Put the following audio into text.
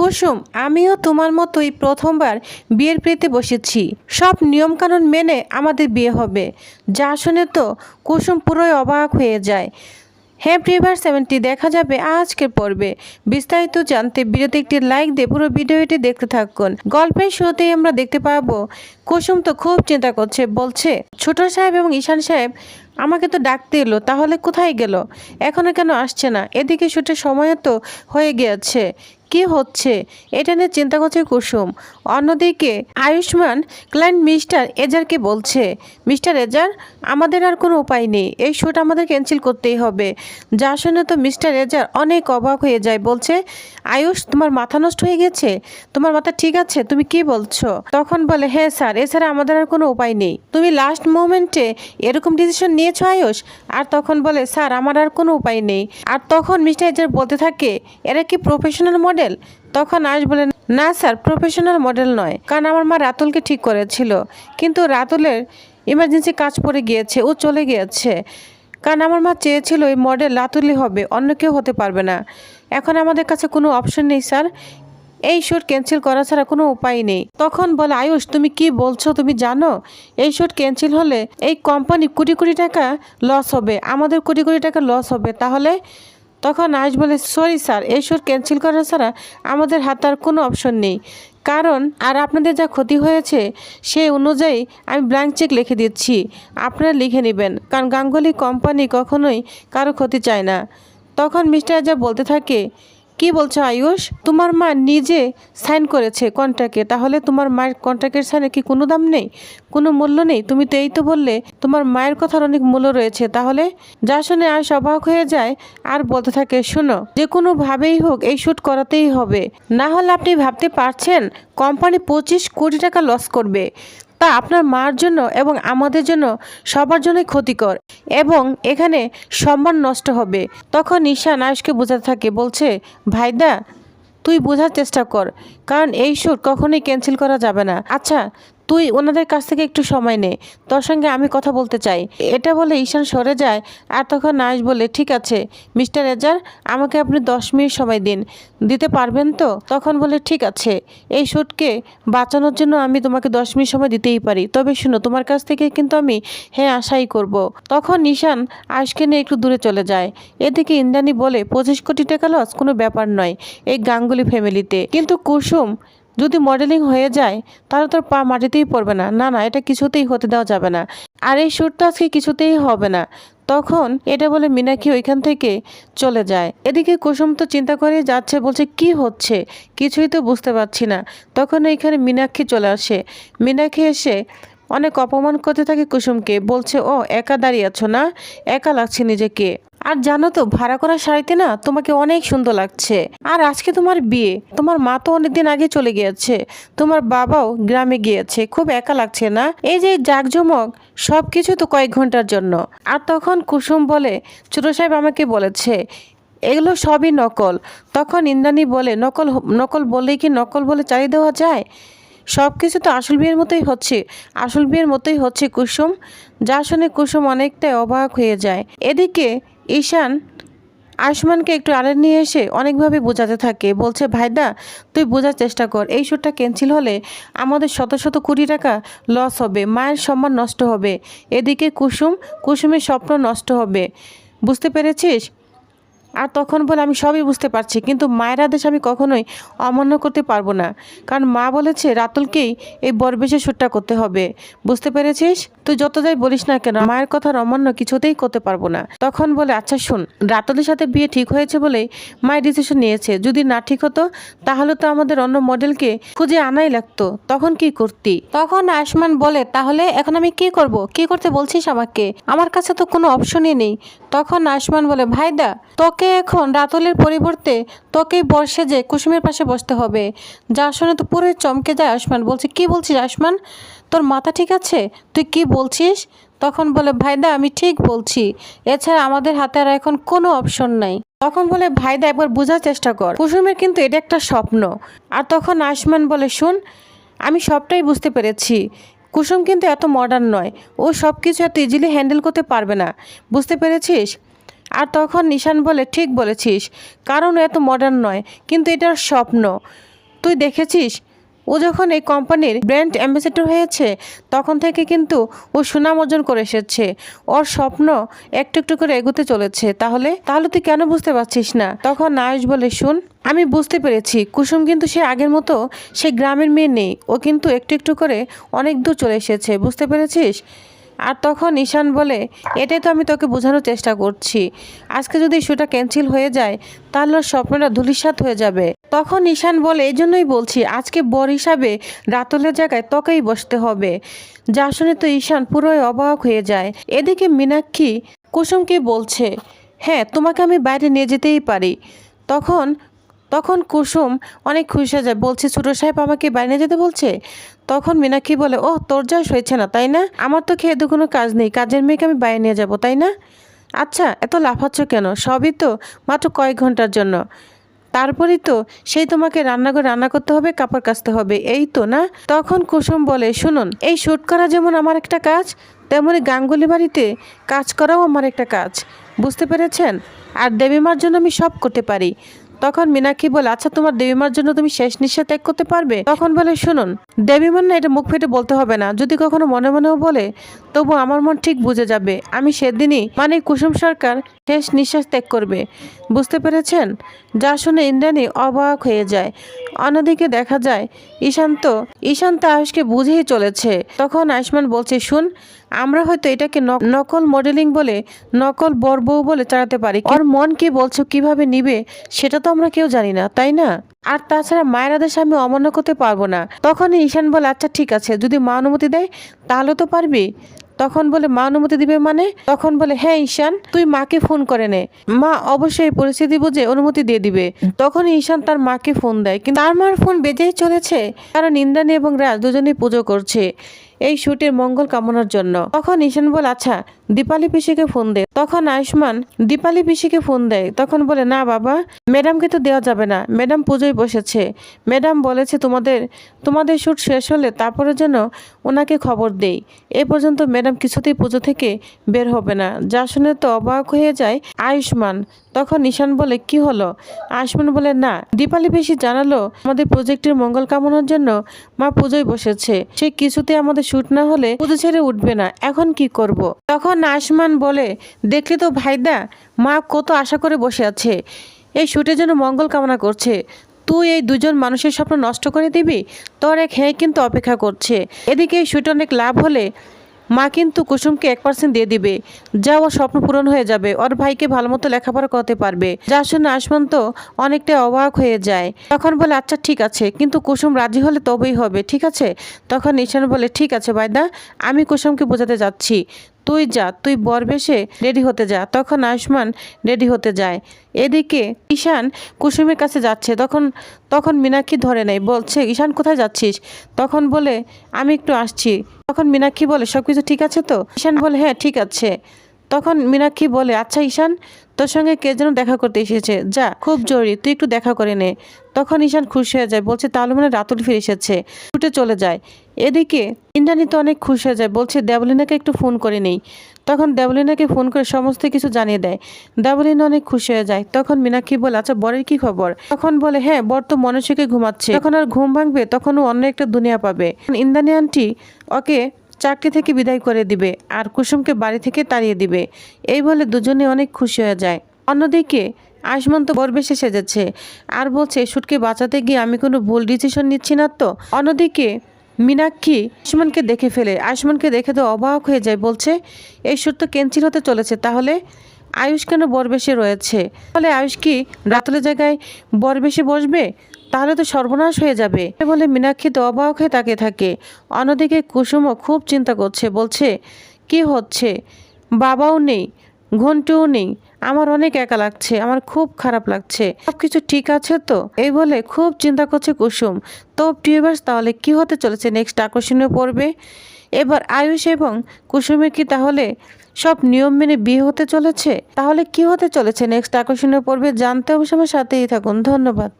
কুসুম, আমিও তোমার মতোই প্রথমবার বিয়ের প্রীতে বসেছি। সব নিয়মকানুন মেনে আমাদের বিয়ে হবে। যা শুনে তো কুসুম পুরোই অবাক হয়ে যায়। হ্যাঁ প্রিভার সেভেনটি দেখা যাবে আজকের পর্বে। বিস্তারিত জানতে ভিডিওতে একটি লাইক দিয়ে পুরো ভিডিওটি দেখতে থাকুন। গল্পের শুরুতেই আমরা দেখতে পাবো, কুসুম তো খুব চিন্তা করছে, বলছে, ছোট সাহেব এবং ঈশান সাহেব আমাকে তো ডাকতে এলো, তাহলে কোথায় গেল? এখনও কেন আসছে না? এদিকে শুটের সময়ও তো হয়ে গিয়েছে। কি হচ্ছে? এটা নিয়ে চিন্তা করছে কুসুম। অন্যদিকে আয়ুষ্মান ক্লায়েন্ট মিস্টার এজারকে বলছে, মিস্টার এজার, আমাদের আর কোনো উপায় নেই। এই শ্যুট আমাদের ক্যান্সেল করতেই হবে। যা শুনে তো মিস্টার এজার অনেক অবাক হয়ে যায়। বলছে, আয়ুষ, তোমার মাথা নষ্ট হয়ে গেছে? তোমার মাথা ঠিক আছে? তুমি কি বলছো? তখন বলে হ্যাঁ স্যার, এছাড়া আমাদের আর কোনো উপায় নেই। তুমি লাস্ট মোমেন্টে এরকম ডিসিশন নিয়েছো আয়ুষ? আর তখন বলে, স্যার, আমার আর কোনো উপায় নেই। আর তখন মিস্টার এজার বলতে থাকে, এরা কি প্রফেশনাল মডেল তখন আয়ুষ বলে না স্যার, প্রফেশনাল মডেল নয়। কারণ আমার মা রাতুলকে ঠিক করেছিল। কিন্তু রাতুলের ইমার্জেন্সি কাজ পড়ে গিয়েছে, ও চলে গিয়েছে। কারণ আমার মা চেয়েছিল এই মডেল রাতুলই হবে, অন্য কেউ হতে পারবে না। এখন আমাদের কাছে কোনো অপশন নেই স্যার। এই শ্যুট ক্যান্সেল করা ছাড়া কোনো উপায় নেই। তখন বলে, আয়ুষ, তুমি কি বলছো? তুমি জানো? এই শ্যুট ক্যান্সেল হলে এই কোম্পানি কোটি কোটি টাকা লস হবে। আমাদের কোটি কোটি টাকা লস হবে। তাহলে তখন আয়ুষ বলে সরি স্যার এই শ্যুট ক্যান্সেল করা ছাড়া আমাদের হাতে আর কোনো অপশন নেই। কারণ, আর আপনাদের যা ক্ষতি হয়েছে, সেই অনুযায়ী আমি ব্ল্যাঙ্ক চেক লিখে দিচ্ছি। আপনারা লিখে নেবেন, কারণ গাঙ্গুলি কোম্পানি কখনোই কারও ক্ষতি চায় না। তখন মিস্টার যা বলতে থাকে কি বলছো, আয়ুষ? তোমার মা নিজে সাইন করেছে কন্ট্রাক্টে তাহলে তোমার মায়ের কন্ট্রাক্টের সাইনে কি কোনো দাম নেই? কোনো মূল্য নেই? তুমি তো এই তো বললে, তোমার মায়ের কথার অনেক মূল্য রয়েছে, তাহলে যা শুনে আয়ুষ অবাক হয়ে যায়, আর বলতে থাকে, শোনো, যে কোনোভাবেই হোক, এই শ্যুট করাতেই হবে। না হলে আপনি ভাবতে পারছেন কোম্পানি পঁচিশ কোটি টাকা লস করবে। তা আপনার মার জন্য এবং আমাদের জন্য সবার জন্যই ক্ষতিকর এবং এখানে সম্মান নষ্ট হবে। তখন ঈশা আয়ুষকে বোঝাতে থাকে, বলছে, ভাইদা, তুই বোঝার চেষ্টা কর, কারণ এই শ্যুট কখনোই ক্যান্সেল করা যাবে না। আচ্ছা তুই ওনাদের কাছ থেকে একটু সময় নে, তোর সঙ্গে আমি কথা বলতে চাই। এটা বলে ঈশান সরে যায় আর তখন আয়ুষ বলে, ঠিক আছে, মিস্টার এজার, আমাকে আপনি দশ মিনিট সময় দিন। দিতে পারবেন তো? তখন বলে, ঠিক আছে, এই শ্যুটকে বাঁচানোর জন্য আমি তোমাকে দশ মিনিট সময় দিতেই পারি। তবে শুনো, তোমার কাছ থেকে কিন্তু আমি হ্যাঁ আশাই করব। তখন ঈশান আয়ুষকে নিয়ে একটু দূরে চলে যায়। এদিকে ইন্দ্রাণী বলে, পঁচিশ কোটি টাকা লস কোনো ব্যাপার নয়, এই গাঙ্গুলি ফ্যামিলিতে কিন্তু কুসুম যদি মডেলিং হয়ে যায়, তাহলে তোর পা মাটিতেই পড়বে না। না না, এটা কিছুতেই হতে দেওয়া যাবে না। আর এই শ্যুটটা আজকে কিছুতেই হবে না। তখন এটা বলে মিনাক্ষী ওইখান থেকে চলে যায়। এদিকে কুসুম তো চিন্তা করে যাচ্ছে, বলছে, কি হচ্ছে? কিছুই তো বুঝতে পারছি না। তখন এইখানে মীনাক্ষী চলে আসে। মীনাক্ষী এসে অনেক অপমান করতে থাকে কুসুমকে। বলছে, ও, একা দাঁড়িয়ে আছো না? একা লাগছে নিজেকে। আর জানো তো, ভাড়া করা শাড়িতে না তোমাকে অনেক সুন্দর লাগছে। আর আজকে তোমার বিয়ে, তোমার মা তো অনেকদিন আগে চলে গিয়েছে, তোমার বাবাও গ্রামে গিয়েছে, খুব একা লাগছে না? এই যে জাকজমক সব কিছু তো কয়েক ঘণ্টার জন্য। আর তখন কুসুম বলে, ছোট সাহেব আমাকে বলেছে, এগুলো সবই নকল। তখন ইন্দ্রাণী বলে, নকল নকল বলেই কি নকল বলে চালিয়ে দেওয়া যায়? সব কিছু তো আসল বিয়ের মতোই হচ্ছে, আসল বিয়ের মতোই হচ্ছে কুসুম, যা শুনে কুসুম অনেকটাই অবাক হয়ে যায়। এদিকে ঈশান আয়ুষ্মানকে একটু আড়ে নিয়ে এসে অনেকভাবে বোঝাতে থাকে, বলছে, ভাইদা, তুই বোঝার চেষ্টা কর, এই শ্যুটটা ক্যান্সেল হলে আমাদের শত শত কোটি টাকা লস হবে, মায়ের সম্মান নষ্ট হবে। এদিকে কুসুম, কুসুমের স্বপ্ন নষ্ট হবে। বুঝতে পেরেছিস? আর তখন বলে, আমি সবই বুঝতে পারছি, কিন্তু মায়ের আদেশ আমি কখনোই অমান্য করতে পারব না। কারণ মা বলেছে, রাতুলকেই এই বরবেশে শ্যুটটা করতে হবে। বুঝতে পেরেছিস? তুই যত যাই বলিস না কেন, মায়ের কথার অমান্য কিছুতেই করতে পারব না। তখন বলে আচ্ছা শুন, রাতুলের সাথে বিয়ে ঠিক হয়েছে বলেই মায়ের ডিসিশন নিয়েছে। যদি না ঠিক হতো, তাহলে তো আমাদের অন্য মডেলকে খুঁজে আনাই লাগতো। তখন কি করতি? তখন আয়ুষ্মান বলে, তাহলে এখন আমি কি করব? কি করতে বলছিস আমাকে? আমার কাছে তো কোনো অপশনই নেই। তখন আয়ুষ্মান বলে, ভাইদা, তোকে এখন রাতুলের পরিবর্তে তোকেই বর্ষে যে কুসুমের পাশে বসতে হবে। যা শুনে তো পুরোই চমকে যায় আসমান বলছে, কি বলছিস আয়ুষ্মান? তোর মাথা ঠিক আছে? তুই কি বলছিস? তখন বলে, ভাইদা, আমি ঠিক বলছি। এছাড়া আমাদের হাতে আর এখন কোনো অপশন নাই। তখন বলে, ভাইদা, একবার বোঝার চেষ্টা কর। কুসুমের কিন্তু এটা একটা স্বপ্ন। আর তখন আসমান বলে, শুন, আমি সবটাই বুঝতে পেরেছি। কুসুম কিন্তু এত মডার্ন নয়। ও সব কিছু এত ইজিলি হ্যান্ডেল করতে পারবে না। বুঝতে পেরেছিস? আর তখন নিশান বলে, ঠিক বলেছিস, কারণ এত মডার্ন নয়, কিন্তু এটার স্বপ্ন। তুই দেখেছিস, ও যখন এই কোম্পানির ব্র্যান্ড অ্যাম্বাসেডর হয়েছে, তখন থেকে কিন্তু ও সুনাম অর্জন করে এসেছে। ওর স্বপ্ন একটু একটু করে এগোতে চলেছে। তাহলে তাহলে তুই কেন বুঝতে পারছিস না? তখন আয়ুষ বলে, শুন, আমি বুঝতে পেরেছি। কুসুম কিন্তু সে আগের মতো সে গ্রামের মেয়ে নেই। ও কিন্তু একটু একটু করে অনেক দূর চলে এসেছে। বুঝতে পেরেছিস? আর তখন ঈশান বলে, এটাই তো আমি তোকে বোঝানোর চেষ্টা করছি। আজকে যদি ইস্যুটা ক্যান্সেল হয়ে যায়, তাহলে স্বপ্নটা ধুলিসাৎ হয়ে যাবে। তখন ঈশান বলে, এই জন্যই বলছি, আজকে বর হিসাবে রাতুলের জায়গায় তোকেই বসতে হবে। যা শুনে তো ঈশান পুরোই অবাক হয়ে যায়। এদিকে মীনাক্ষী কুসুমকে বলছে হ্যাঁ তোমাকে আমি বাইরে নিয়ে যেতেই পারি। তখন তখন কুসুম অনেক খুশি হয়ে যায়, বলছে, ছোটো সাহেব আমাকে বাইরে যেতে বলছে? তখন মীনাক্ষী বলে ও তোর যা হয়েছে না, তাই না? আমার তো খেয়ে কোনো কাজ নেই, কাজের মেয়েকে আমি বাইরে নিয়ে যাব, তাই না? আচ্ছা এত লাফাচ্ছ কেন? সবই তো মাত্র কয়েক ঘণ্টার জন্য। তারপরেই তো সেই তোমাকে রান্নাঘরে রান্না করতে হবে, কাপড় কাচতে হবে, এই তো না? তখন কুসুম বলে, শুনুন, এই শ্যুট করা যেমন আমার একটা কাজ, তেমনি গাঙ্গুলি বাড়িতে কাজ করাও আমার একটা কাজ, বুঝতে পেরেছেন? আর দেবীমার জন্য আমি সব করতে পারি। তখন মীনাক্ষী বলে আচ্ছা তোমার দেবীমার জন্য তুমি শেষ নিঃশ্বাস ত্যাগ করতে পারবে? তখন বলে, শুনুন, দেবীমার না এটা মুখ ফেটে বলতে হবে না। যদি কখনো মনে মনেও বলে, তবু আমার মন ঠিক বুঝে যাবে। আমি সেদিনই মানে কুসুম সরকার, শেষ নিঃশ্বাস ত্যাগ করবে। বুঝতে পেরেছেন? যা শুনে ইন্দ্রাণী অবাক হয়ে যায়। অন্যদিকে দেখা যায়, ঈশান্ত ঈশান্ত আয়ুষকে বুঝেই চলেছে। তখন আয়ুষ্মান বলছে, শুন আমরা হয়তো এটাকে নকল মডেলিং বলে, নকল বর বউ বলে চালাতে পারি। ওর মন কি বলছো, কীভাবে নিবে, সেটা তো আমরা কেউ জানি না, তাই না? আর তাছাড়া মায়ের আদেশ আমি অমান্য করতে পারব না। তখন ঈশান বলে আচ্ছা ঠিক আছে, যদি মা অনুমতি দেয়, তাহলে তো পারবি। তখন বলে, মা অনুমতি দিবে মানে? তখন বলে হ্যাঁ ঈশান, তুই মাকে ফোন করে নে। মা অবশ্যই পরিস্থিতি বুঝে অনুমতি দিয়ে দিবে। তখন ঈশান তার মাকে ফোন দেয়। কিন্তু তার মার ফোন বেজেই চলেছে। কারণ ইন্দ্রাণী এবং রাজ দুজনেই পুজো করছে। এই শুটের মঙ্গল কামনার জন্য। তখন ঈশান বল আচ্ছা দীপালি পিসিকে ফোন দে। তখন আয়ুষ্মান দীপালি পিসিকে ফোন দেয়। তখন বলে, না বাবা, ম্যাডামকে তো দেওয়া যাবে না। ম্যাডাম পুজোয় বসেছে। ম্যাডাম বলেছে তোমাদের তোমাদের শ্যুট শেষ হলে তারপরে যেন ওনাকে খবর দেই। এ পর্যন্ত ম্যাডাম কিছুতেই পুজো থেকে বের হবে না। যা শুনে তো অবাক হয়ে যায় আয়ুষ্মান। তখন ঈশান বলে, কি হলো? আয়ুষ্মান বলে, না, দীপালি বেশি জানালো আমাদের প্রজেক্টের মঙ্গল কামনার জন্য মা পুজোয় বসেছে। সে কিছুতে আমাদের শুট না হলে পুজো ছেড়ে উঠবে না। এখন কি করব। তখন আয়ুষ্মান বলে, দেখলি তো ভাইদা, মা কত আশা করে বসে আছে। এই শুটের জন্য মঙ্গল কামনা করছে। তুই এই দুজন মানুষের স্বপ্ন নষ্ট করে দিবি? তোর এক হ্যাঁ কিন্তু অপেক্ষা করছে। এদিকে এই শুটে অনেক লাভ হলে মা কিন্তু কুসুমকে এক পার্সেন্ট দিয়ে দিবে। যা ওর স্বপ্ন পূরণ হয়ে যাবে, ওর ভাইকে ভালো মতো লেখাপড়া করতে পারবে। যা শুনে আসমান তো অনেকটা অবাক হয়ে যায়। তখন বলে আচ্ছা ঠিক আছে। কিন্তু কুসুম রাজি হলে তবেই হবে, ঠিক আছে? তখন ঈশান বলে, ঠিক আছে বাইদা আমি কুসুমকে বোঝাতে যাচ্ছি। তুই যা, তুই বর বেশে রেডি হতে যা। তখন আয়ুষ্মান রেডি হতে যায়। এদিকে ঈশান কুসুমের কাছে যাচ্ছে। তখন তখন মীনাক্ষী ধরে নেয়, বলছে, ঈশান, কোথায় যাচ্ছিস? তখন বলে, আমি একটু আসছি। তখন মীনাক্ষী বলে সব কিছু ঠিক আছে তো? ঈশান বলে হ্যাঁ ঠিক আছে। তখন মীনাক্ষী বলে আচ্ছা ঈশান, তোর সঙ্গে কে যেন দেখা করতে এসেছে? যা, খুব জরুরি, তুই একটু দেখা করে নে। তখন ঈশান খুশি হয়ে যায়, বলছে, তাহলে মানে রাতুল ফিরে এসেছে, ছুটে চলে যায়। এদিকে ইন্দ্রাণী তো অনেক খুশি হয়ে যায়, বলছে, দেবলিনাকে একটু ফোন করে নেই। তখন দেবলিনাকে ফোন করে সমস্ত কিছু জানিয়ে দেয়। দেবলিনা অনেক খুশি হয়ে যায়, তখন মীনাক্ষী বলে আচ্ছা বরের কি খবর? তখন বলে হ্যাঁ বর তো মনে সুখে ঘুমাচ্ছে। যখন আর ঘুম ভাঙবে, তখন ও অন্য একটা দুনিয়া পাবে। ইন্দ্রাণী আন্টি ওকে চাকরি থেকে বিদায় করে দিবে আর কুসুমকে বাড়ি থেকে তাড়িয়ে দিবে। এই বলে দুজনে অনেক খুশি হয়ে যায়। অন্যদিকে আয়ুষ্মান তো বরবেশে সেজেছে আর বলছে শুটকে বাঁচাতে গিয়ে আমি কোনো ভুল ডিসিশন নিচ্ছি না তো? অন্যদিকে মীনাক্ষী আয়ুষ্মানকে দেখে ফেলে। আয়ুষ্মানকে দেখে তো অবাক হয়ে যায়, বলছে এই শুট তো ক্যান্সেল হতে চলেছে, তাহলে আয়ুষ কেন বরবেশে রয়েছে? তাহলে আয়ুষ কি রাতুলের জায়গায় বরবেশে বসবে? তাহলে তো সর্বনাশ হয়ে যাবে। বলে, মীনাক্ষী তো অবাক হয়ে তাকিয়ে থাকে। অন্যদিকে কুসুমও খুব চিন্তা করছে। বলছে, কি হচ্ছে? বাবাও নেই, ঘন্টুও নেই। আমার অনেক একা লাগছে, আমার খুব খারাপ লাগছে। সব কিছু ঠিক আছে তো? এই বলে খুব চিন্তা করছে কুসুম। তো টিউবার্স তাহলে কি হতে চলেছে? নেক্সট আকর্ষণীয় পড়বে এবার আয়ুষ এবং কুসুমের কি তাহলে সব নিয়ম মেনে বিয়ে হতে চলেছে? তাহলে কি হতে চলেছে? নেক্সট আকর্ষণীয় পর্বে জানতে অবশ্য আমার সাথেই থাকুন। ধন্যবাদ।